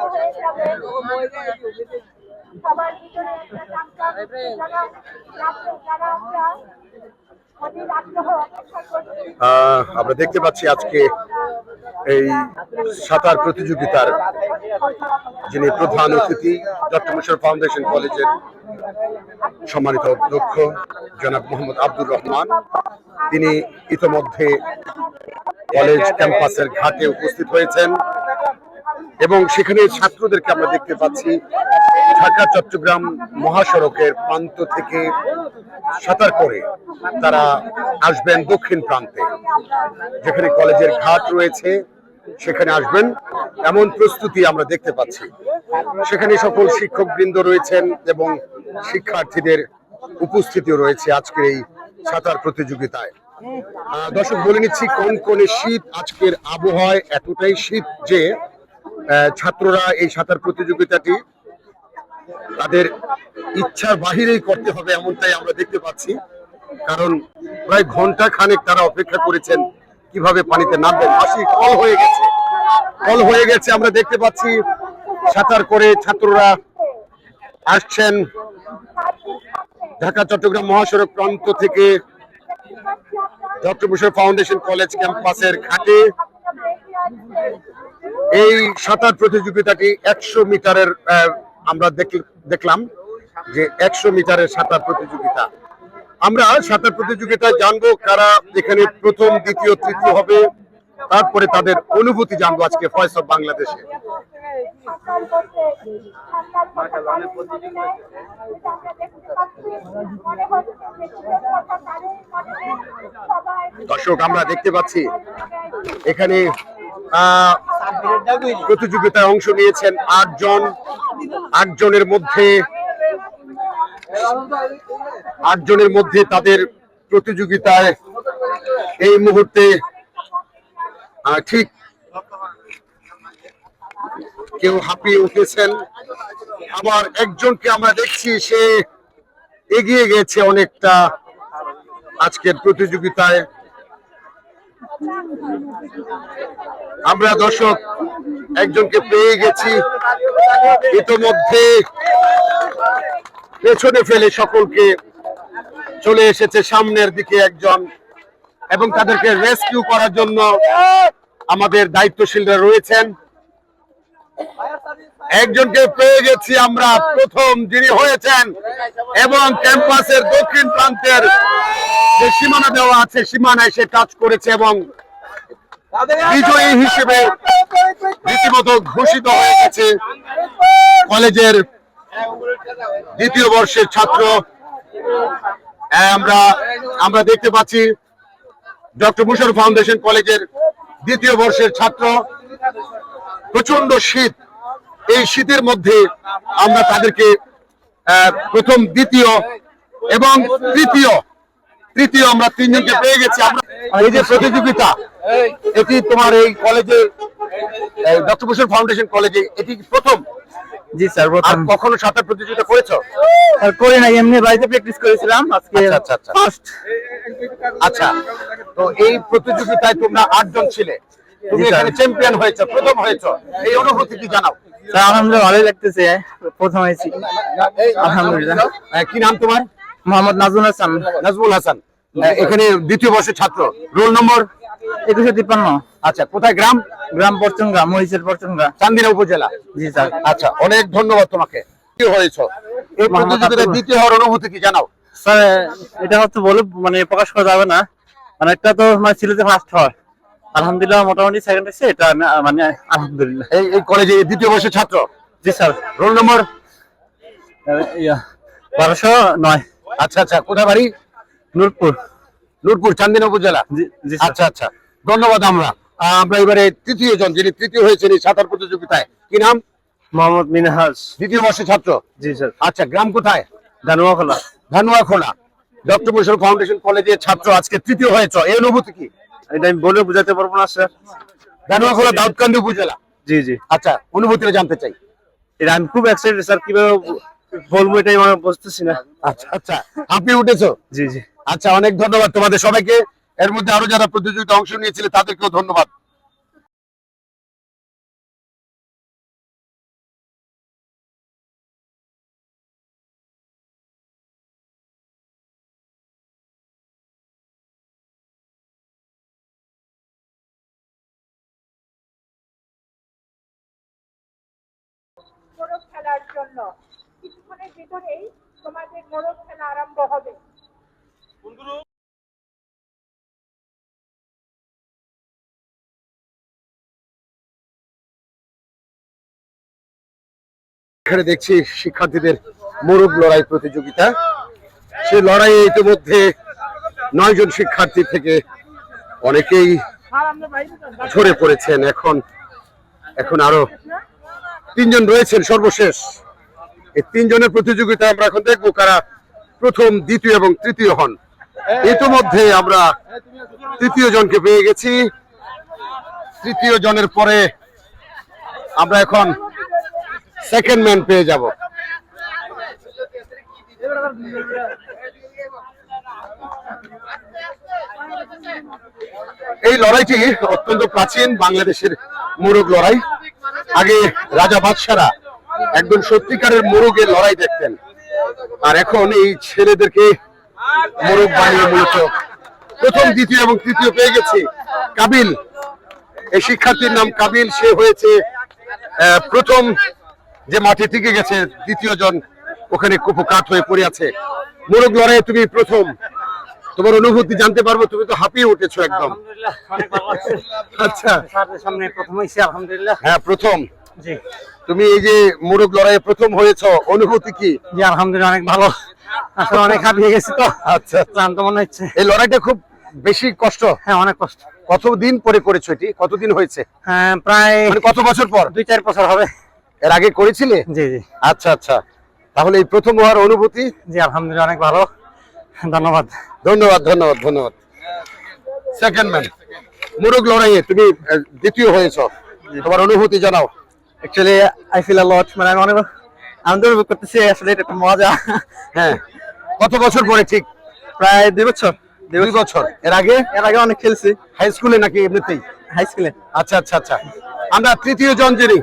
আমরা আমরা দেখতে পাচ্ছি আজকে এই সাঁতার প্রতিযোগিতার যিনি প্রধান অতিথি, ডক্টর মুশারফ ফাউন্ডেশন কলেজের সম্মানিত অধ্যক্ষ, জনাব মোহাম্মদ আব্দুর রহমান। তিনি ইতোমধ্যে কলেজ ক্যাম্পাসের ঘাটে উপস্থিত হয়েছেন। এবং সেখানে ছাত্রদেরকে আমরা দেখতে পাচ্ছি। ঢাকা, চট্টগ্রাম মহাসড়কের প্রান্ত থেকে সাঁতার করে তারা আসবেন দক্ষিণ প্রান্তে। যেখানে কলেজের ঘাট রয়েছে, সেখানে আসবেন। এমন প্রস্তুতি আমরা দেখতে পাচ্ছি। সেখানে সকল শিক্ষকবৃন্দ রয়েছেন এবং শিক্ষার্থীদের উপস্থিতিও রয়েছে আজকের এই সাঁতার প্রতিযোগিতায়। দর্শক, বলে নিচ্ছি, কোন কোন শীত আজকের আবহাওয়ায় এতটাই শীত যে ছাত্ররা এই সাঁতার প্রতিযোগিতাটি তাদের ইচ্ছার বাহিরেই করতে হবে এমনটাই আমরা দেখতে পাচ্ছি। কারণ প্রায় ঘণ্টা খানেক তারা অপেক্ষা করেছেন কীভাবে পানিতে নামবেন। হাসি কল হয়ে গেছে। কল হয়ে গেছে আমরা দেখতে পাচ্ছি সাঁতার করে ছাত্ররা আসছেন। ঢাকা, চট্টগ্রাম মহাসড়ক প্রান্ত থেকে ডক্টর মুশারফ ফাউন্ডেশন কলেজ ক্যাম্পাসের ঘাটে এই সাঁতার প্রতিযোগিতাটি একশো মিটারের আমরা দেখ- দেখলাম যে একশো মিটারের সাঁতার প্রতিযোগিতা। আমরা সাঁতার প্রতিযোগিতায় জানব কারা এখানে প্রথম দ্বিতীয় তৃতীয় হবে। তারপরে তাদের অনুভূতি জানব আজকে ভয়েস অফ বাংলাদেশে দর্শক আমরা দেখতে পাচ্ছি এখানে আহ, প্রতিযোগিতায় অংশ নিয়েছেন আটজন। আটজনের মধ্যে আটজনের মধ্যে তাদের প্রতিযোগিতায় এই মুহূর্তে ঠিক কেউ হাঁপিয়ে উঠেছেন। আবার একজনকে আমরা দেখছি, সে এগিয়ে গেছে অনেকটা আজকের প্রতিযোগিতায়। আমরা দর্শক একজনকে পেয়ে গেছি। ইতোমধ্যে পেছনে ফেলে সকলকে চলে এসেছে সামনের দিকে একজন এবং তাদেরকে রেস্কিউ করার জন্য আমাদের দায়িত্বশীলরা রয়েছেন। একজনকে পেয়ে গেছি আমরা। প্রথম যিনি হয়েছেন এবং ক্যাম্পাসের দক্ষিণ প্রান্তের যে সীমানা দেওয়া আছে সীমানায় সে কাজ করেছে এবং বিজয়ী হিসেবে রীতিমতো ঘোষিত হয়ে গেছে। কলেজের দ্বিতীয় বর্ষের ছাত্র। আহ, আমরা আমরা দেখতে পাচ্ছি ডক্টর মুশার ফাউন্ডেশন কলেজের দ্বিতীয় বর্ষের ছাত্র। প্রচণ্ড শীত। এই শীতের মধ্যে আমরা তাদেরকে প্রথম দ্বিতীয় এবং তৃতীয় তৃতীয় আমরা তিনজনকে পেয়ে গেছি। আমরা এই যে প্রতিযোগিতা এটি তোমার এই কলেজে ডক্টর ফাউন্ডেশন কলেজে এটি প্রথম? জি স্যার আর প্রথম কখনো সাঁতার প্রতিযোগিতা করেছ? আর করি না এমনি বাড়িতে প্র্যাকটিস করেছিলাম আজকে আচ্ছা, আচ্ছা, আচ্ছা। আচ্ছা তো এই প্রতিযোগিতায় তোমরা আটজন ছিলে। তুমি এখানে চ্যাম্পিয়ন হয়েছো প্রথম হয়েছো। এই অনুভূতি কি জানাও? স্যার আলহামদুলিল্লাহ ভালোই লাগতেছে। প্রথম হয়েছি। আলহামদুলিল্লাহ। কি নাম তোমার? মোহাম্মদ নাজমুল হাসান। নাজমুল হাসান। এখানে দ্বিতীয় বর্ষের ছাত্র। Roll number? একুশে তিপ্পান্ন। আচ্ছা কোথায় গ্রাম? গ্রাম পরচুঙ্গা মহিষের পরচুঙ্গা চান্দিনা উপজেলা। জি স্যার। আচ্ছা অনেক ধন্যবাদ তোমাকে। কি হয়েছো? এই প্রতিযোগিতায় দ্বিতীয় হওয়ার অনুভূতি কি জানাও? স্যার এটা হচ্ছে বলে মানে প্রকাশ করা যাবে না। মানে একটা তো মানে ছিল যে ফার্স্ট হওয়ার আলহামদুলিল্লাহ মোটামুটি সেকেন্ড হচ্ছে এটা মানে আলহামদুলিল্লাহ। এই এই কলেজে দ্বিতীয় বর্ষের ছাত্র? জি স্যার। রোল নম্বর বারোশো নয়। আচ্ছা আচ্ছা কোথায় বাড়ি? নূরপুর। নূরপুর চান্দিনা উপজেলা জি জি আচ্ছা আচ্ছা ধন্যবাদ আমরা। আমরা এবারে তৃতীয় জন যিনি তৃতীয় হয়েছেন এই সাঁতার প্রতিযোগিতায় কি নাম? মোহাম্মদ মিনহাজ। দ্বিতীয় বর্ষের ছাত্র? জি স্যার। আচ্ছা গ্রাম কোথায়? ধানুয়াখোলা ধানুয়াখোলা ডক্টর মুশারফ ফাউন্ডেশন কলেজের ছাত্র আজকে তৃতীয় হয়েছ। এই অনুভূতি কি? এটা আমি বলে বুঝাতে পারব না স্যার। ধানুয়াখোলা দাউদকান্দি উপজেলা? জি জি। আচ্ছা অনুভূতিটা জানতে চাই। এটা আমি খুব এক্সাইটেড স্যার। কীভাবে বলব এটাই আমার বুঝতেছি না। আচ্ছা আচ্ছা। আপনি উঠেছো? জি জি। আচ্ছা অনেক ধন্যবাদ তোমাদের সবাইকে। এর মধ্যে আরও যারা প্রতিযোগিতা অংশ নিয়েছিল তাদেরকেও ধন্যবাদ। মোরগ খেলার জন্য। কিছুক্ষণের ভিতরেই তোমাদের মোরগ খেলা আরম্ভ হবে। এখানে দেখছি শিক্ষার্থীদের মোরগ লড়াই প্রতিযোগিতা। সেই লড়াইয়ে ইতিমধ্যে নয় জন শিক্ষার্থী থেকে অনেকেই ঝরে পড়েছেন। এখন এখন আরও তিনজন রয়েছেন সর্বশেষ। এই তিনজনের প্রতিযোগিতা আমরা এখন দেখব কারা প্রথম, দ্বিতীয় এবং তৃতীয় হন। ইতিমধ্যে আমরা তৃতীয় জনকে পেয়ে গেছি। তৃতীয় জনের পরে আমরা এখন সেকেন্ড ম্যান পেয়ে যাব। এই লড়াইটি অত্যন্ত প্রাচীন বাংলাদেশের মোরগ লড়াই। আগে রাজা বাদশারা একদম সত্যিকারের মোরগের লড়াই দেখতেন। আর এখন এই ছেলেদেরকে মোরগ বানিয়ে মূলত প্রথম, দ্বিতীয় এবং তৃতীয় পেয়ে গেছি কাবিল। এই শিক্ষার্থীর নাম কাবিল। সে হয়েছে প্রথম যে মাঠে টিকে গেছে দ্বিতীয় জন ওখানে কুপকাত হয়ে পড়ে আছে। মোরগ লড়াইয়ে তুমি প্রথম। তোমার অনুভূতি জানতে পারব তুমি তো হাঁপিয়ে উঠেছো একদম। আলহামদুলিল্লাহ আচ্ছা। সামনে প্রথম আলহামদুলিল্লাহ। হ্যাঁ প্রথম। জি। তুমি এই যে মোরগ লড়াইয়ে প্রথম হয়েছো অনুভূতি কি? জি আলহামদুলিল্লাহ অনেক ভালো। আসলে অনেক হাঁপিয়ে গেছি তো। আচ্ছা। ক্লান্ত মনে হচ্ছে। এই লড়াইটা খুব বেশি কষ্ট? হ্যাঁ অনেক কষ্ট। কতদিন পরে করেছ এটি? কতদিন হয়েছে? হ্যাঁ প্রায় মানে কত বছর পর? দুই চার বছর হবে। এর আগে করেছিলে? জি জি। আচ্ছা আচ্ছা। তাহলে এই প্রথম হওয়ার অনুভূতি? জি আলহামদুলিল্লাহ অনেক ভালো। ধন্যবাদ। ধন্যবাদ ধন্যবাদ ধন্যবাদ। সেকেন্ড ম্যান মোরগ লড়াইয়ে তুমি দ্বিতীয় হয়েছো। তোমার অনুভূতি জানাও। Actually I feel a lot মানে আমি অনেক আনন্দ উপভোগ করতেছি আসলে এটা একটা মজা। হ্যাঁ কত বছর পরে ঠিক? প্রায় দুই বছর। দুই বছর। এর আগে? এর আগে অনেক খেলছি। হাই স্কুলে নাকি এমনিতেই? হাই স্কুলে আচ্ছা আচ্ছা আচ্ছা। আমরা তৃতীয় জন যিনি